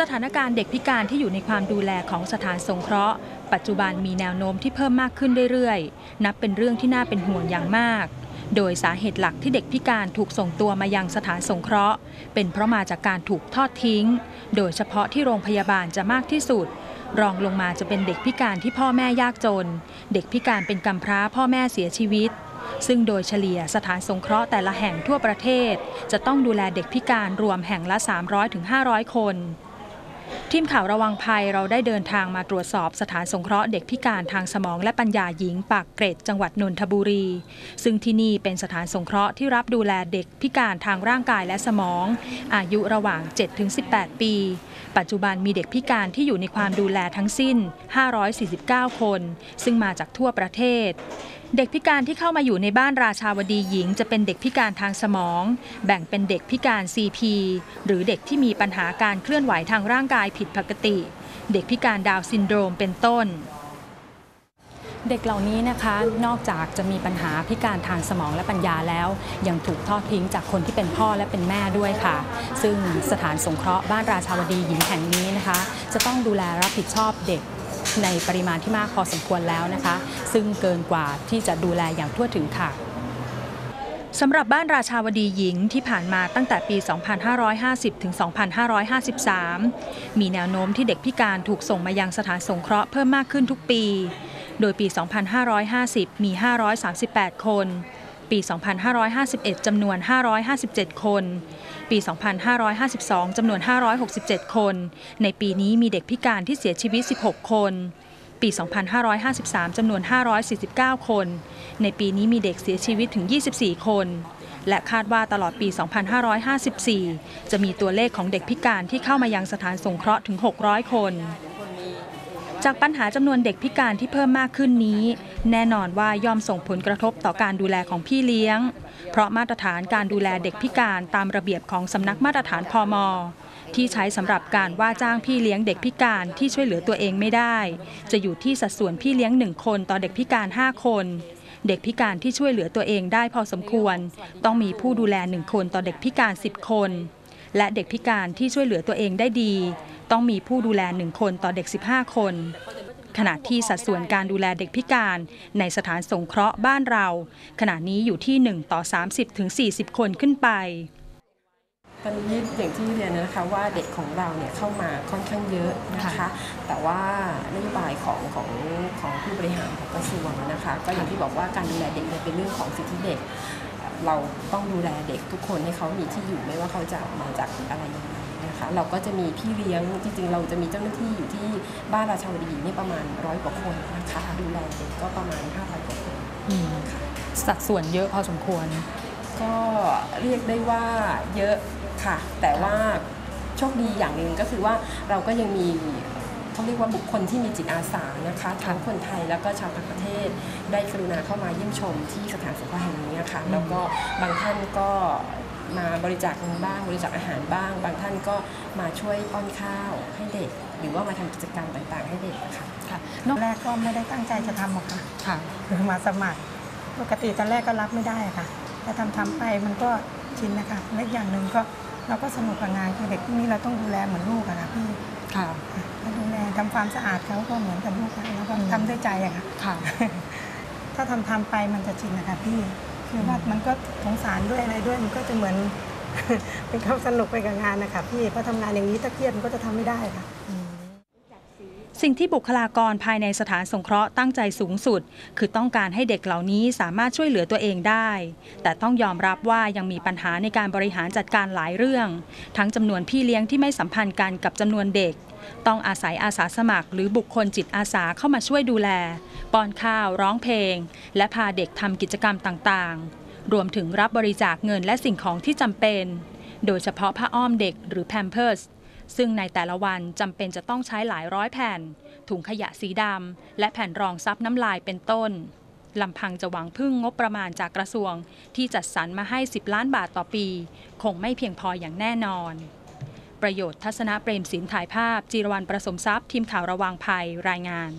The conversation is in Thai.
สถานการณ์เด็กพิการที่อยู่ในความดูแลของสถานสงเคราะห์ ปัจจุบันมีแนวโน้มที่เพิ่มมากขึ้นเรื่อยๆ นับเป็นเรื่องที่น่าเป็นห่วงอย่างมาก โดยสาเหตุหลักที่เด็กพิการถูกส่งตัวมายังสถานสงเคราะห์ เป็นเพราะมาจากการถูกทอดทิ้ง โดยเฉพาะที่โรงพยาบาลจะมากที่สุด รองลงมาจะเป็นเด็กพิการที่พ่อแม่ยากจน เด็กพิการเป็นกำพร้าพ่อแม่เสียชีวิตซึ่งโดยเฉลี่ยสถานสงเคราะห์แต่ละแห่งทั่วประเทศ จะต้องดูแลเด็กพิการรวมแห่งละ 300-500 คน ทีมข่าวระวังภัยเราได้เดินทางมาตรวจสอบสถานสงเคราะห์เด็กพิการทางสมองและปัญญาหญิงปากเกร็ดจังหวัดนนทบุรี ซึ่งที่นี่เป็นสถานสงเคราะห์ที่รับดูแลเด็กพิการทางร่างกายและสมอง อายุระหว่าง 7-18 ปี ปัจจุบันมีเด็กพิการที่อยู่ในความดูแลทั้งสิ้น 549 คน ซึ่งมาจากทั่วประเทศ เด็กพิการที่เข้ามาอยู่ในบ้านราชาวดีหญิง จะเป็นเด็กพิการทางสมอง แบ่งเป็นเด็กพิการ CP หรือเด็กที่มีปัญหาการเคลื่อนไหวทางร่างกายผิดปกติ เด็กพิการดาวซินโดรมเป็นต้น เด็กเหล่านี้นะคะนอกจากจะมีปัญหาพิการทางสมองและปัญญาแล้ว ยังถูกทอดทิ้งจากคนที่เป็นพ่อและเป็นแม่ด้วยค่ะ ซึ่งสถานสงเคราะห์บ้านราชาวดีหญิงแห่งนี้นะคะ จะต้องดูแลรับผิดชอบเด็ก ในปริมาณที่มากพอสมควรแล้วนะคะ ซึ่งเกินกว่าที่จะดูแลอย่างทั่วถึงค่ะสำหรับบ้านราชาวดีหญิงที่ผ่านมาตั้งแต่ปี 2550 ถึง 2553 มีแนวโน้มที่เด็กพิการถูกส่งมายังสถานสงเคราะห์เพิ่มมากขึ้นทุกปี โดยปี 2550 มี 538 คน ปี 2551 จำนวน 557 คน ปี 2552 จำนวน 567 คน ในปีนี้มีเด็กพิการที่เสียชีวิต 16 คน ปี 2553 จำนวน 549 คน ในปีนี้มีเด็กเสียชีวิตถึง 24 คน และคาดว่าตลอดปี 2554 จะมีตัวเลขของเด็กพิการที่เข้ามายังสถานสงเคราะห์ถึง 600 คน จากปัญหาจำนวนเด็กพิการที่เพิ่มมากขึ้นนี้ แน่นอนว่าย่อมส่งผลกระทบต่อการดูแลของพี่เลี้ยง เพราะมาตรฐานการดูแลเด็กพิการตามระเบียบของสำนักมาตรฐานพมที่ใช้สำหรับการว่าจ้างพี่เลี้ยงเด็กพิการที่ช่วยเหลือตัวเองไม่ได้ จะอยู่ที่สัดส่วนพี่เลี้ยงหนึ่งคนต่อเด็กพิการ 5 คน เด็กพิการที่ช่วยเหลือตัวเองได้พอสมควร ต้องมีผู้ดูแลหนึ่งคนต่อเด็กพิการ 10 คน และเด็กพิการที่ช่วยเหลือตัวเองได้ดี ต้องมีผู้ดูแลหนึ่งคนต่อเด็ก 15 คน ขณะที่สัดส่วนการดูแลเด็กพิการในสถานสงเคราะห์บ้านเรา ขณะนี้อยู่ที่ 1 ต่อ 30ถึง40 คนขึ้นไปตอนนี้อย่างที่เรียนนะคะว่าเด็กของเราเนี่ยเข้ามาค่อนข้างเยอะนะคะค่ะแต่ว่านโยบายของของของผู้บริหารของกระทรวงนะคะ ก็อย่างที่บอกว่าการดูแลเด็กเนี่ยเป็นเรื่องของสิทธิเด็ก เราต้องดูแลเด็กทุกคนให้เขามีที่อยู่ไม่ว่าเขาจะมาจากอะไรยังไง นะคะเราก็จะมีพี่เลี้ยงจริงๆ เราจะมีเจ้าหน้าที่อยู่ที่บ้านราชาวดีเนี่ยประมาณร้อยกว่าคนนะคะดูแลเด็กก็ประมาณ500กว่าคนอืมสัดส่วนเยอะพอสมควร ก็เรียกได้ว่าเยอะค่ะ แต่ว่าโชคดีอย่างหนึ่งก็คือว่าเราก็ยังมีเขาเรียกว่าบุคคลที่มีจิตอาสานะคะทั้งคนไทยแล้วก็ชาวต่างประเทศ ได้กรุณาเข้ามาเยี่ยมชมที่สถานสงเคราะห์แห่งนี้ค่ะแล้วก็บางท่านก็ มาบริจาคเงินบ้าง บริจาคอาหารบ้าง บางท่านก็มาช่วยป้อนข้าวให้เด็ก หรือว่ามาทำกิจกรรมต่างๆ ให้เด็กค่ะค่ะตอนแรกก็ไม่ได้ตั้งใจจะทำหรอกค่ะค่ะคือมาสมัคร ปกติตอนแรกก็รับไม่ได้ค่ะ แต่ทำทำไปมันก็ชินนะคะและอีกอย่างหนึ่งก็เราก็สนุกกับงานคือเด็กพวกนี้เราต้องดูแลเหมือนลูกอะค่ะพี่ค่ะก็ดูแลทำความสะอาดเขาก็เหมือนกับลูกอะแล้วก็ทำด้วยใจอะค่ะค่ะ ถ้าทำทำไปมันจะชินนะคะพี่ คือว่ามันก็สงสารด้วยอะไรด้วยมันก็จะเหมือน เป็นความสนุกไปกับงานนะคะพี่เพราะทำงานอย่างนี้ถ้าเครียดมันก็จะทำไม่ได้ค่ะ สิ่งที่บุคลากรภายในสถานสงเคราะห์ตั้งใจสูงสุด คือต้องการให้เด็กเหล่านี้สามารถช่วยเหลือตัวเองได้ แต่ต้องยอมรับว่ายังมีปัญหาในการบริหารจัดการหลายเรื่อง ทั้งจำนวนพี่เลี้ยงที่ไม่สัมพันธ์กันกับจำนวนเด็ก ต้องอาศัยอาสาสมัคร หรือบุคคลจิตอาสาเข้ามาช่วยดูแล ป้อนข้าว ร้องเพลง และพาเด็กทำกิจกรรมต่างๆ รวมถึงรับบริจาคเงินและสิ่งของที่จำเป็น โดยเฉพาะผ้าอ้อมเด็กหรือแพมเพิร์สซึ่งในแต่ละวันจำเป็นจะต้องใช้หลายร้อยแผ่น ถุงขยะสีดำและแผ่นรองซับน้ำลายเป็นต้นลำพังจะหวังพึ่งงบประมาณจากกระทรวง ที่จัดสรรมาให้ 10 ล้านบาทต่อปี คงไม่เพียงพออย่างแน่นอน ประโยชน์ทัศนเปรมศิลป์ถ่ายภาพ จีรวรรณประสมทรัพย์ทีมข่าวระวังภัยรายงาน